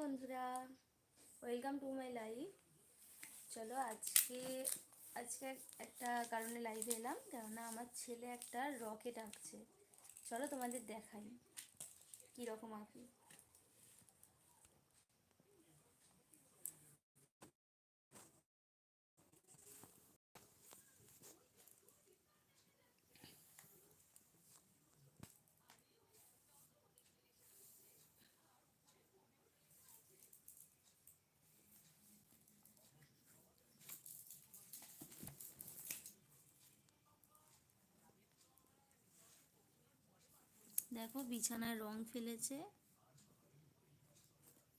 বন্ধুরা welcome to my live চলো আজকে আজকে একটা কারণে লাইভে এলাম, কেননা আমার ছেলে একটা রকেট আঁকছে। চলো তোমাদের দেখাই, কীরকম আঁকি। দেখো বিছানায় রং ফেলেছে।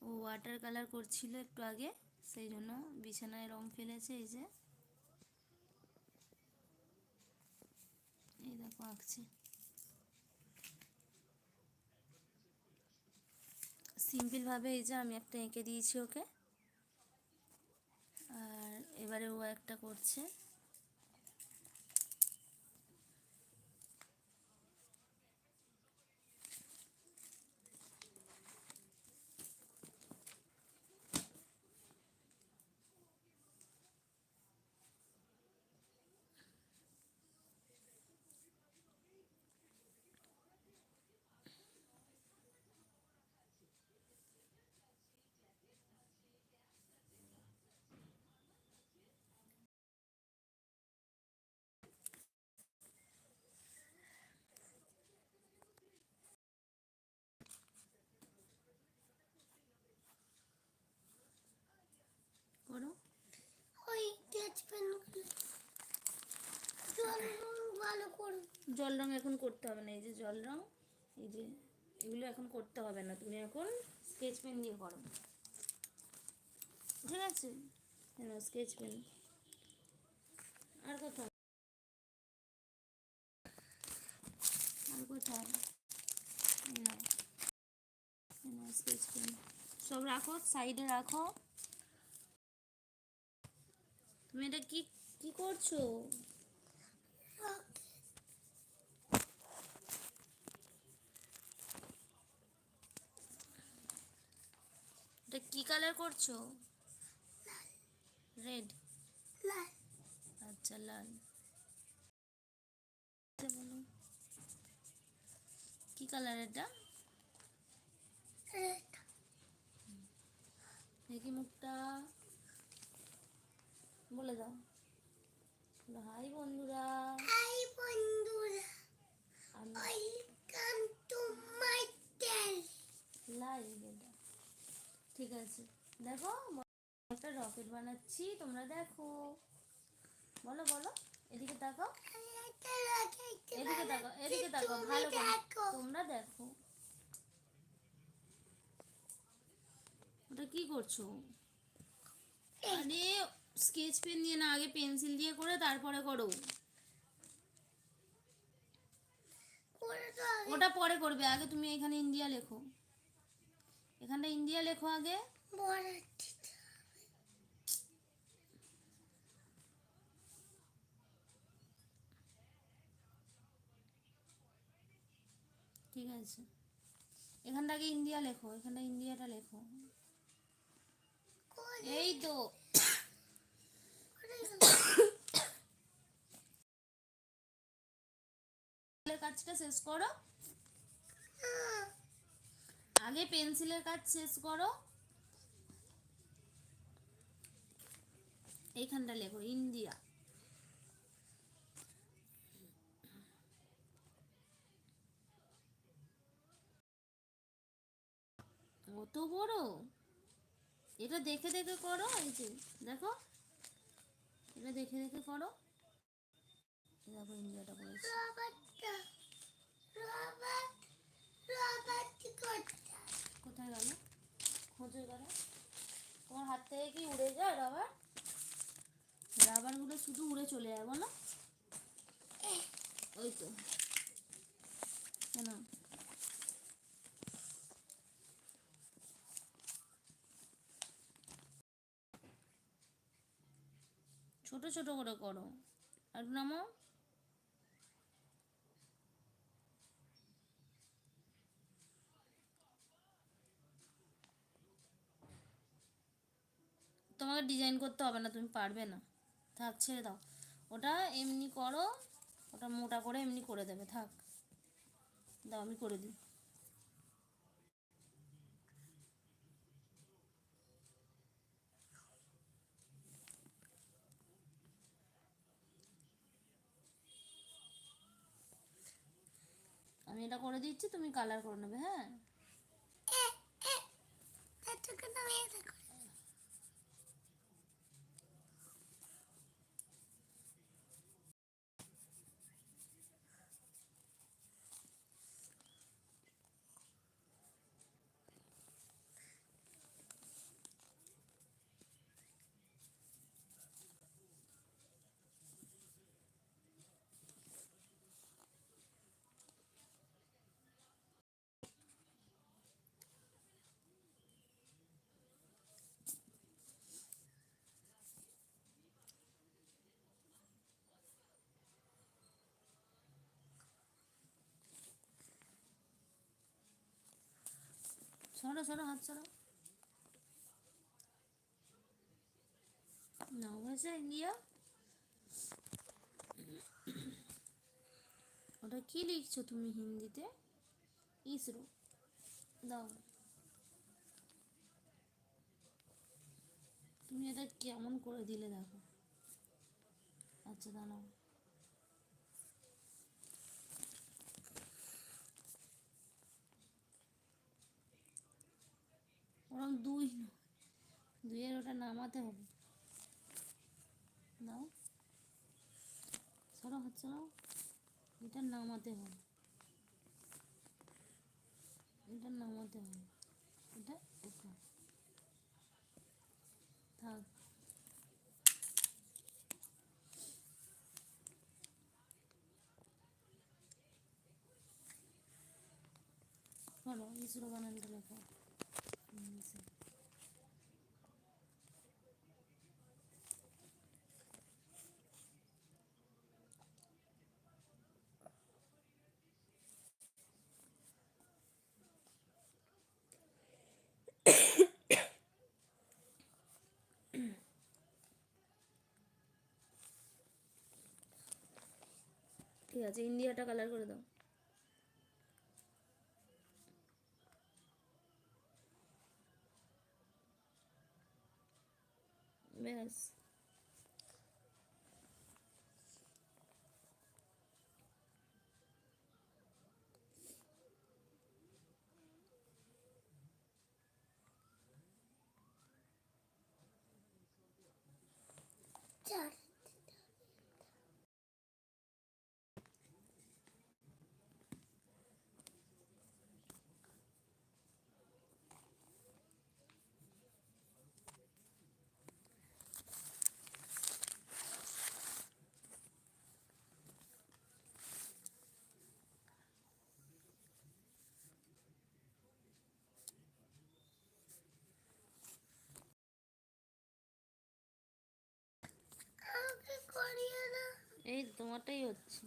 ও ওয়াটার কালার করছিল একটু আগে, সেই জন্য বিছানায় রং ফেলেছে এই যে। এই দেখো আঁকছে। সিম্পলভাবে এই যে আমি একটা এঁকে দিয়েছি ওকে। আর এবারে ও একটা করছে করো ওই স্কেচ পেনগুলো জল রং ভালো করে জল রং এখন করতে হবে না, এই যে জল রং, এই যে এগুলো এখন করতে হবে না, তুমি এখন স্কেচ পেন দিয়ে করো। ঠিক আছে? স্কেচ পেন আর কোথায় আর কোথায়? স্কেচ পেন সব রাখো সাইডে রাখো। তুমি এটা কি কি করছ এটা কি কালার করছ? রেড লাল আচ্ছা লাল। আচ্ছা, বলো। কি কালার এটা? রেড দেখি মুখটা। বলে দাও। হাই বন্ধুরা। হাই বন্ধুরা welcome to my channel live এটা। ঠিক আছে। দেখো একটা রকেট বানাচ্ছি তোমরা দেখো। বলো বলো এদিকে তাকাও। এদিকে তাকাও এদিকে তাকাও ভালো করে তোমরা দেখো। ওটা কি করছ? আরে স্কেচ পেন দিয়ে না আগে পেন্সিল দিয়ে করে তারপরে করো। ওটা পরে করবে আগে তুমি এখানে ইন্ডিয়া লেখো। এখানটা ইন্ডিয়া লেখো আগে। ঠিক আছে। এখানটা আগে ইন্ডিয়া লেখো এখানটা ইন্ডিয়াটা লেখো। এই তো। কাজটা শেষ করো। আগে পেন্সিলের কাজ শেষ করো। এইখানটা লেখো ইন্ডিয়া। অত বড়? এটা দেখে দেখে করো এই যে দেখো। এটা দেখে দেখে করো। দেখো ইন্ডিয়াটা কোথায়? গেল? খোঁজে গেল। তোমার হাত থেকে কি উড়ে যায় রাবার রাবারগুলো শুধু উড়ে চলে যায়, বলো। ওই তো। কেন? ছোট ছোট করে করো। আর নামো তোমাকে ডিজাইন করতে হবে না, তুমি পারবে না। থাক, ছেড়ে দাও। ওটা এমনি করো, ওটা মোটা করে এমনি করে দেবে, থাক। দাও, আমি করে দিই। আমি এটা করে দিচ্ছি, তুমি কালার করে নেবে হ্যাঁ এতক্ষণ আমি এটা করি। সরো সরো, হাত সরো। না হয়েছে ইন্ডিয়া ওটা কি লিখছো তুমি হিন্দিতে? ইসরো। দাও। তুমি এটা কেমন করে দিলে দেখো? আচ্ছা দাঁড়াও। ওরকম দুই দুইয়ের ওটা নামাতে হবে। দাও সরো, হাত সরাও। এটা নামাতে হবে। এটা নামাতে হবে। এটা উপর থাক। বলো ইসরো বানানটা লেখো। ঠিক আছে ইন্ডিয়াটা কালার করে দাও। Yes. Yeah. এই তোমারটাই হচ্ছে।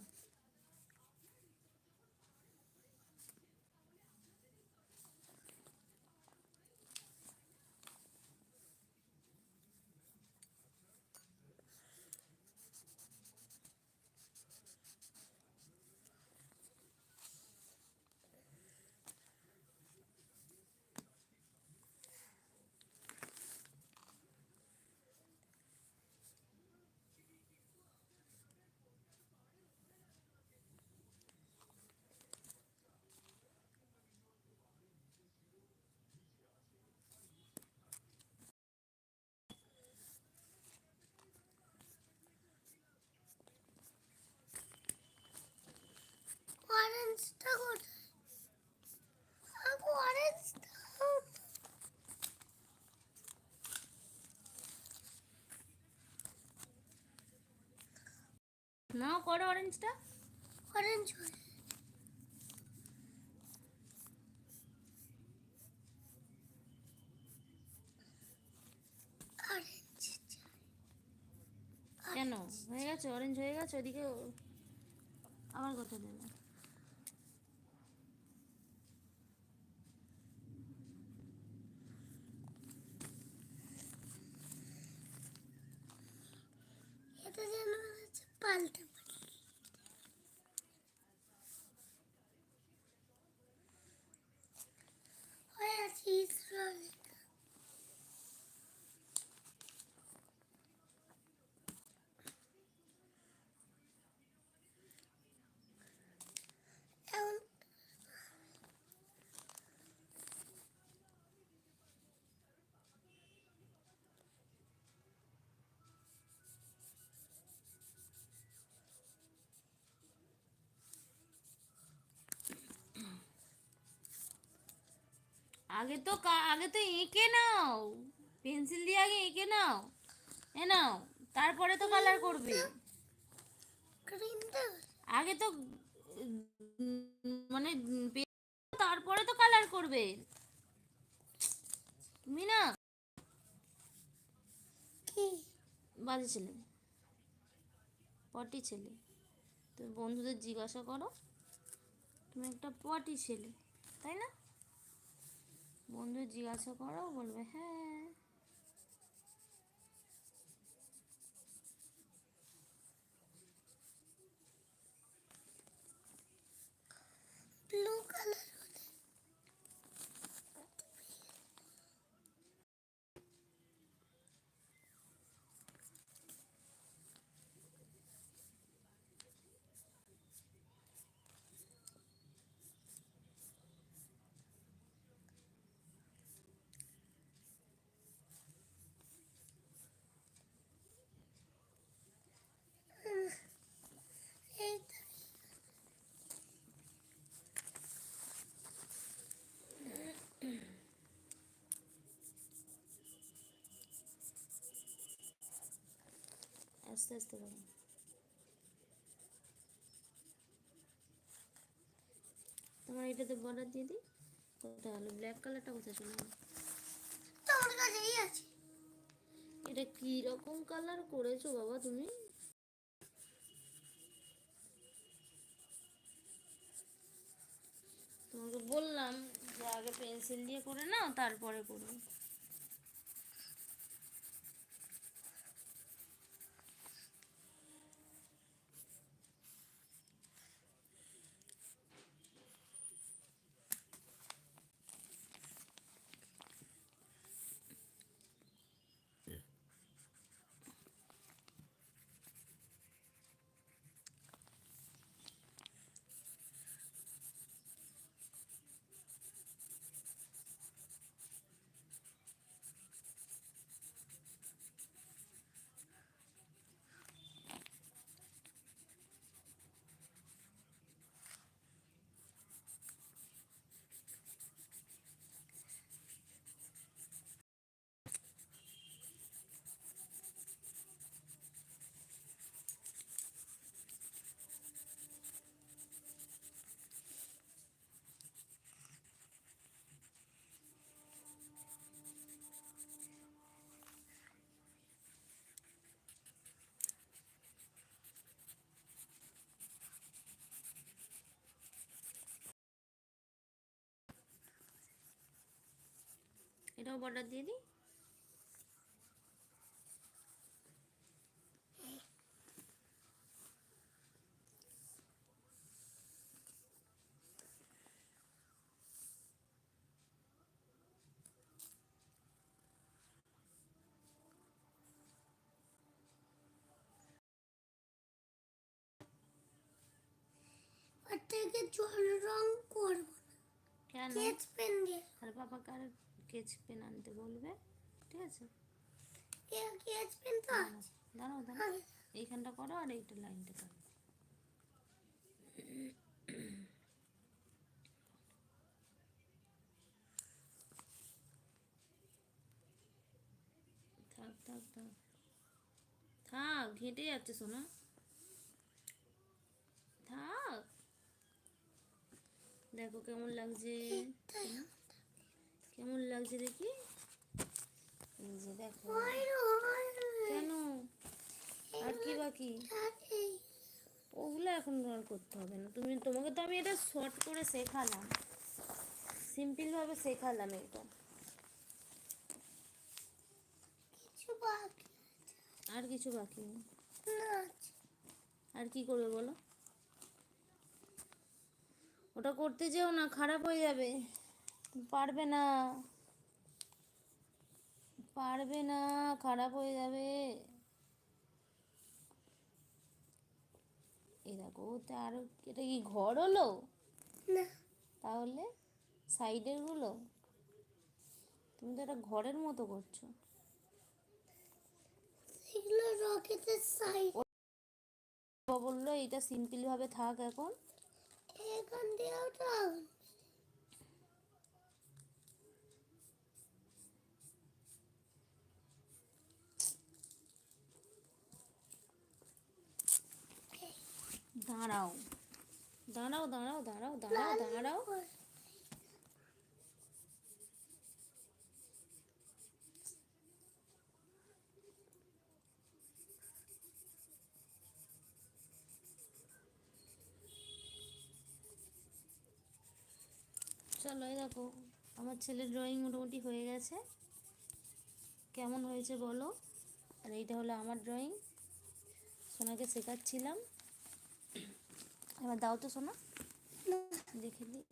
অরেঞ্জটা কোথায় আমাকে নাও করো অরেঞ্জটা অরেঞ্জ কেন? হয়ে গেছে অরেঞ্জ হয়ে গেছে ওদিকে আবার কত দেবে। aldım. আগে তো আগে তো এঁকে নাও। পেন্সিল দিয়ে আগে এঁকে নাও। এ নাও তারপরে তো কালার করবে। আগে তো মানে তারপরে তো কালার করবে। তুমি না? কি? বাজে ছেলে। পটি ছেলে। তুমি বন্ধুদের জিজ্ঞাসা করো। তুমি একটা পটি ছেলে তাই না? বন্ধু জিজ্ঞাসা করো বলবে হ্যাঁ। ব্লু কালার এই তো আস্তে আস্তে করো তোমার এটাতে বর্ডার দিয়ে দিই কোথায় হলো ব্ল্যাক কালারটা কোথায় চলে গেলো তোমার কাছেই আছে। এটা কি রকম কালার করেছ বাবা তুমি? তোমাকে বললাম যে আগে পেন্সিল দিয়ে করে নাও তারপরে করবে। এটাও বর্ডার দিয়ে দিই। থেকে জল রং করব কেন? স্কেচ পেন দিয়ে। তাহলে পাপাকে আর স্কেচ পেন আনতে বলবে ঠিক আছে? স্কেচ পেন তো দাঁড়াও দাঁড়াও দাঁড়াও। এইখানটা করো আর এইটা লাইনটা করো। থাক থাক থাক। থাক ঘেঁটে যাচ্ছে সোনা। থাক। দেখো কেমন লাগছে? কেমন লাগছে দেখি? এই যে দেখো। কেন? আর কি বাকি? ওগুলো এখন আর করতে হবে না। তুমি তোমাকে তো আমি এটা শর্ট করে শেখালাম। সিম্পল ভাবে শেখালাম এটা। আর কিছু বাকি নেই। আর কি করবে বলো? ওটা করতে যেও না খারাপ হয়ে যাবে। পারবে না। পারবে না খারাপ হয়ে যাবে। এই দেখো ওতে আরও এটা কি ঘর হলো? না। তাহলে সাইডেরগুলো তুমি তো এটা ঘরের মতো করছ। এগুলো রকেটের সাইড। বলল এটা সিম্পল ভাবে থাক এখন। এখান দিয়েও দাঁড়াও। দাঁড়াও দাঁড়াও দাঁড়াও দাঁড়াও দাঁড়াও। চলো এই দেখো, আমার ছেলের ড্রয়িং মোটামুটি হয়ে গেছে। কেমন হয়েছে বলো? আর এইটা হলো আমার ড্রয়িং সোনাকে শেখাচ্ছিলাম। এবার দাও তো সোনা। না, দেখে দিই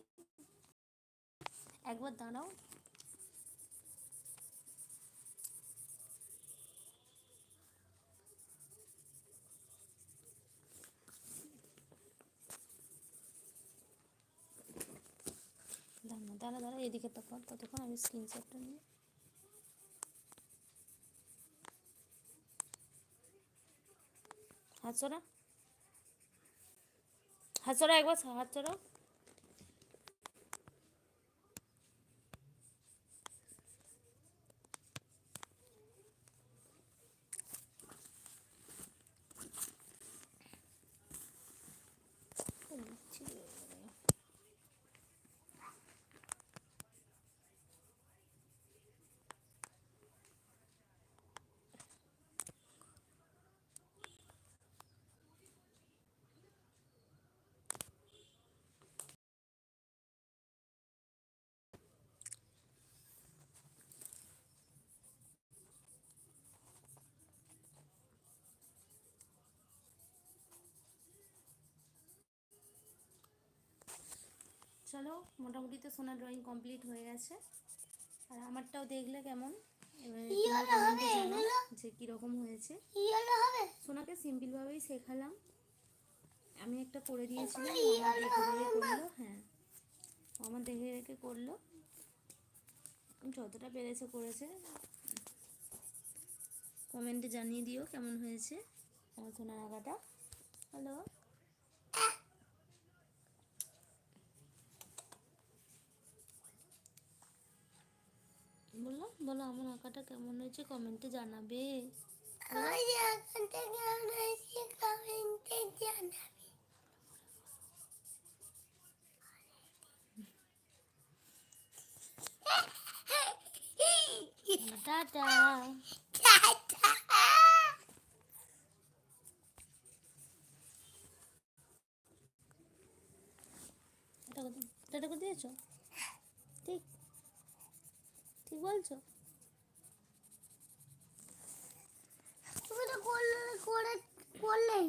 একবার দাঁড়াও। দাঁড়া দাঁড়া দাঁড়া এদিকে তখন ততক্ষণ আমি স্ক্রিনশটটা নিই। সরা হাত সরা একবার হাত সরাও চলো মোটামুটি তো সোনার ড্রয়িং কমপ্লিট হয়ে গেছে। আর আমারটাও দেখলে কেমন? যে কীরকম হয়েছে। সোনাকে সিম্পলভাবেই শেখালাম। আমি একটা করে দিয়েছিলাম করল হ্যাঁ। আমার দেখে দেখে করল। যতটা পেরেছে করেছে। কমেন্টে জানিয়ে দিও কেমন হয়েছে। আমার সোনার আঁকাটা। হ্যালো? বলো বলো আমার আঁকাটা কেমন হয়েছে কমেন্টে জানাবে। টাটা। টাটা। করে দিয়েছ? ঠিক বলছো? তুমি তো করলে করে করলেই